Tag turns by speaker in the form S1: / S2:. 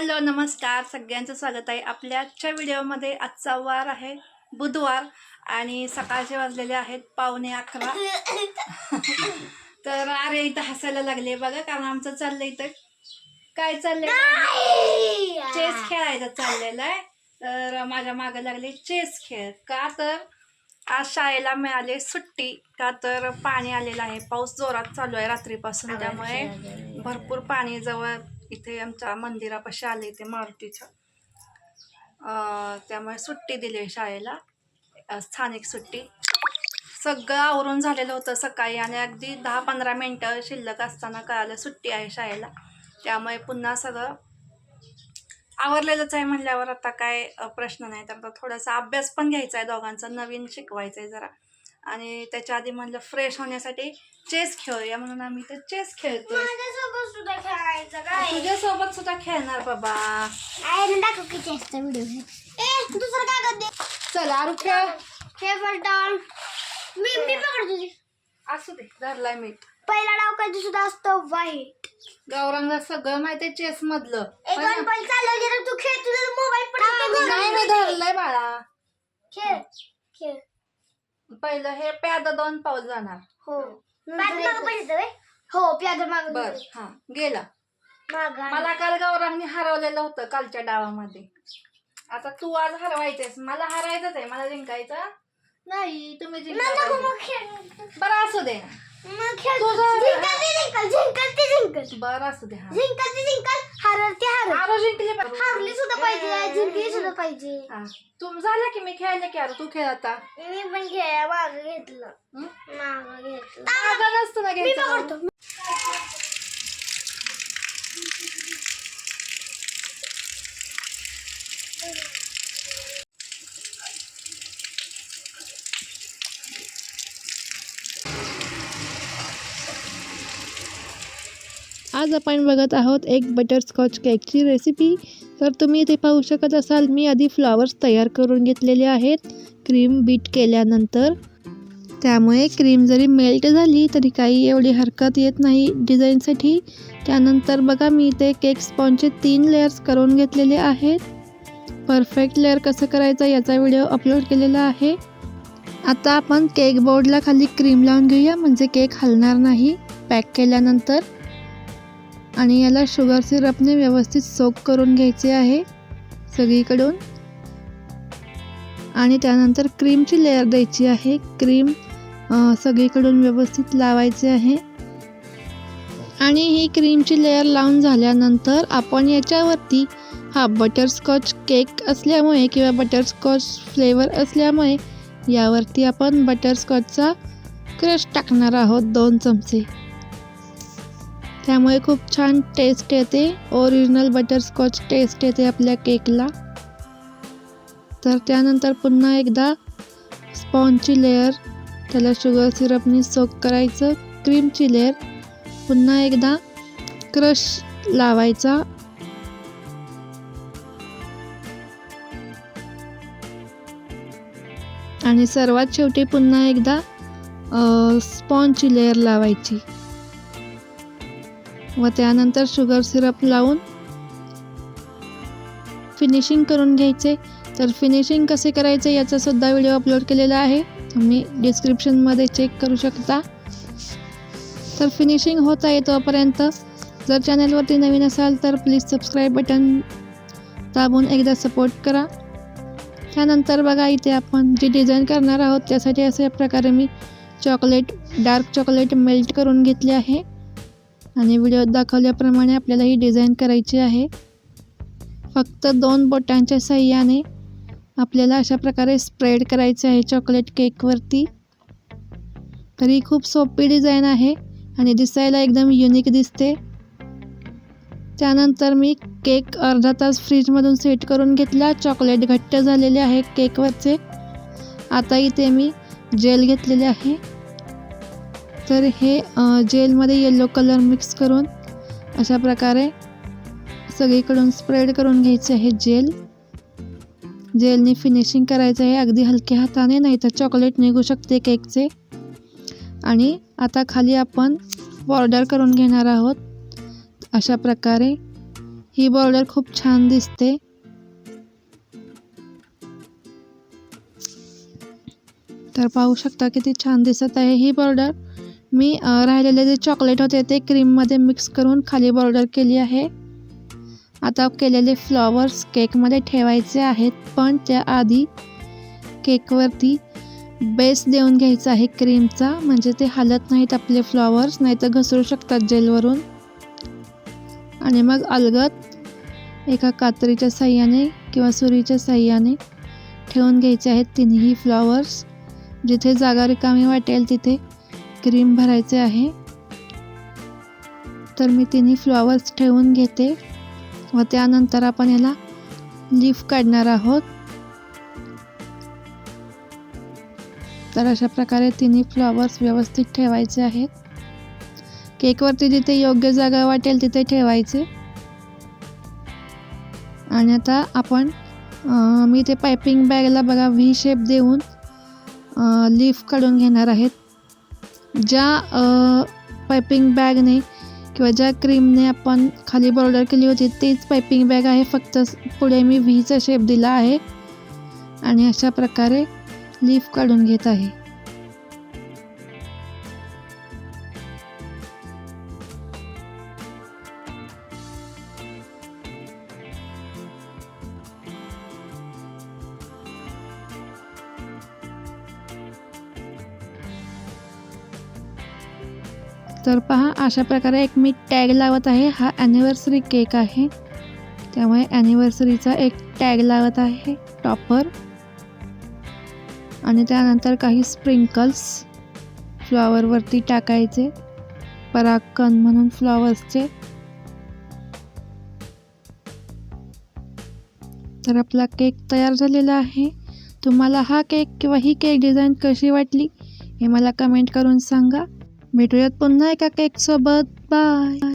S1: Hello नमस्कार. सगळ्यांचं स्वागत आहे. आपल्या आजच्या व्हिडिओमध्ये आजचा वार आहे बुधवार आणि सकाळचे वाजलेले आहेत पावणे अकरा. तर अरे इथं हसायला लागले बघा कारण आमचं चाललंय इथं. काय चाललंय? चेस खेळायचं चाललेलं आहे. तर माझ्या मागे लागले चेस खेळ. का तर? आज शाळेला मिळाली सुट्टी. का तर पाणी आलेलं आहे. पाऊस जोरात चालू आहे रात्रीपासून त्यामुळे भरपूर पाणी जवळ इथे आमच्या मंदिरापाशी आले इथे मारुतीचं. त्यामुळे सुट्टी दिली आहे शाळेला स्थानिक सुट्टी. सगळं आवरून झालेलं होतं सकाळी आणि अगदी दहा पंधरा मिनटं शिल्लक असताना कळालं सुट्टी आहे शाळेला. त्यामुळे पुन्हा सगळं आवरलेलंच आहे म्हणल्यावर आता काय प्रश्न नाही. तर आता थोडासा अभ्यास पण घ्यायचा आहे दोघांचा. नवीन शिकवायचा आहे जरा. आणि त्याच्या आधी म्हणलं फ्रेश होण्यासाठी चेस खेळूया म्हणून आम्ही ते चेस खेळतोय.
S2: माझ्यासोबत सुद्धा खेळायचं काय
S1: तुझ्यासोबत सुद्धा खेळणार बाबा.
S2: दाखव व्हिडिओ ए दुसरं कागद दे
S1: चल आरू खेळ.
S2: डाऊन मी मी पकड तुझी.
S1: असू दे धरलाय मी
S2: पहिला डाव कधी सुद्धा असतो वाईट
S1: गौरांगला सगळं माहितीये चेस मधलं
S2: एक चालवली तर तू खेळ तुझा मोबाईल पण
S1: नाही धरलंय बाळा.
S2: खेळ खेळ.
S1: पहिलं हे प्याद दोन पाऊल जाणार.
S2: हो. माग पडत हो प्याद माग
S1: बर हा गेला.
S2: माग
S1: मला काल गौरांनी हरवलेलं होतं कालच्या डावामध्ये. आता तू आज हरवायचेस मला हरायचंच आहे. मला जिंकायचं नाही तुम्ही बरं असू दे. बरं असू दे
S2: जिंकल ते जिंकल हारल ते हारल.
S1: आरो जिंकली पाहिजे.
S2: हारली सुद्धा पाहिजे जिंकली सुद्धा पाहिजे.
S1: हा. तू झालं की मी खेळले की अरे तू खेळ आता?
S2: मी पण खेळ माग घेतलं.
S1: हं?
S2: माग घेतलं.
S1: मागं नसतं ना घ्यायचं.
S3: आज आपण बघत आहोत एक बटरस्कॉच केकची रेसिपी तर तुम्ही इथे पाहू शकत असाल मी आधी फ्लॉवर्स तयार करून घेतलेले आहेत क्रीम बीट केल्यानंतर. त्यामुळे क्रीम जरी मेल्ट झाली तरी काही एवढी हरकत येत नाही डिझाईनसाठी त्यानंतर बघा मी इथे केक स्पॉनचे तीन लेअर्स करून घेतलेले आहेत. परफेक्ट लेअर कसं करायचं याचा व्हिडिओ अपलोड केलेला आहे. आता आपण केक बोर्डला खाली क्रीम लावून घेऊया म्हणजे केक हलणार नाही. पॅक केल्यानंतर आणि याला शुगर सिरपने व्यवस्थित सोक करून घ्यायचे आहे सगळीकडून. आणि त्यानंतर क्रीमची लेअर द्यायची आहे. क्रीम सगळीकडून व्यवस्थित लावायचे आहे. आणि ही क्रीमची लेअर लावून झाल्यानंतर आपण याच्यावरती हा बटरस्कॉच केक असल्यामुळे किंवा बटरस्कॉच फ्लेवर असल्यामुळे यावरती आपण बटरस्कॉचचा क्रश टाकणार आहोत दोन चमचे. त्यामुळे खूप छान टेस्ट येते. ओरिजिनल बटरस्कॉच टेस्ट येते आपल्या केकला तर त्यानंतर पुन्हा एकदा स्पॉनची लेअर त्याला शुगर सिरपनी सोक करायचं. क्रीमची लेअर पुन्हा एकदा क्रश लावायचा. आणि सर्वात शेवटी पुन्हा एकदा स्पॉनची लेअर लावायची. व त्यानंतर शुगर सिरप लावून फिनिशिंग करून घ्यायचे. तर फिनिशिंग कसे करायचे याचा सुद्धा व्हिडिओ अपलोड केलेला आहे. तुम्ही डिस्क्रिप्शनमध्ये चेक करू शकता. तर फिनिशिंग होत आहे तोपर्यंत. जर चॅनलवरती नवीन असाल तर प्लीज सबस्क्राईब बटन दाबून एकदा सपोर्ट करा. त्यानंतर बघा इथे आपण जी डिझाईन करणार आहोत त्यासाठी अशा प्रकारे मी चॉकलेट डार्क चॉकलेट मेल्ट करून घेतले आहे. आणि व्हिडिओत दाखवल्याप्रमाणे आपल्याला ही डिझाईन करायची आहे. फक्त दोन बोटांच्या सहाय्याने आपल्याला अशा प्रकारे स्प्रेड करायचे आहे चॉकलेट केकवरती तर ही खूप सोपी डिझाईन आहे आणि दिसायला एकदम युनिक दिसते. त्यानंतर मी केक अर्धा तास फ्रीजमधून सेट करून घेतला. चॉकलेट घट्ट झालेले आहे केकवरचे आता इथे मी जेल घेतलेले आहे. तर हे जेलमध्ये येलो कलर मिक्स करून अशा प्रकारे सगळीकडून स्प्रेड करून घ्यायचे आहे जेल. जेलने फिनिशिंग करायचं आहे अगदी हलक्या हाताने नाही तर चॉकलेट निघू शकते केकचे आणि आता खाली आपण बॉर्डर करून घेणार आहोत. अशा प्रकारे ही बॉर्डर खूप छान दिसते. तर पाहू शकता किती छान दिसत आहे ही बॉर्डर मी राहिलेले जे चॉकलेट होते ते क्रीममध्ये मिक्स करून खाली बॉर्डर केली आहे. आता केलेले फ्लॉवर्स केकमध्ये ठेवायचे आहेत पण त्याआधी केकवरती बेस देऊन घ्यायचा आहे क्रीमचा म्हणजे ते हलत नाहीत आपले फ्लॉवर्स नाही तर घसरू शकतात जेलवरून. आणि मग अलगत एका कात्रीच्या साह्याने किंवा सुरीच्या साह्याने ठेवून घ्यायचे आहेत तिन्ही फ्लॉवर्स जिथे जागा रिकामी वाटेल तिथे क्रीम भरायचे आहे. तर मी तिन्ही फ्लॉवर्स ठेवून घेते व त्यानंतर आपण याला लीफ काढणार आहोत. तर अशा प्रकारे तिन्ही फ्लॉवर्स व्यवस्थित ठेवायचे आहेत. केकवरती जिथे योग्य जागा वाटेल तिथे ठेवायचे. आणि आता आपण मी ते पायपिंग बॅगला बघा व्ही शेप देऊन लीफ काढून घेणार आहेत. ज्या पायपिंग बॅगने किंवा ज्या क्रीमने आपण खाली बॉर्डर केली होती तीच पायपिंग बॅग आहे. फक्त पुढे मी व्हीचा शेप दिला आहे. आणि अशा प्रकारे लीफ काढून घेत आहे. तर पहा अशा प्रकारे एक मी टॅग लावत आहे. हा ॲनिव्हर्सरी केक आहे. त्यामुळे ॲनिव्हर्सरीचा एक टॅग लावत आहे टॉपर आणि त्यानंतर काही स्प्रिंकल्स फ्लॉवरवरती टाकायचे. परागकण म्हणून फ्लॉवर्सचे तर आपला केक तयार झालेला आहे. तुम्हाला हा केक किंवा ही केक डिझाईन कशी वाटली हे मला कमेंट करून सांगा. भेटूयात पुन्हा एका केकसोबत बाय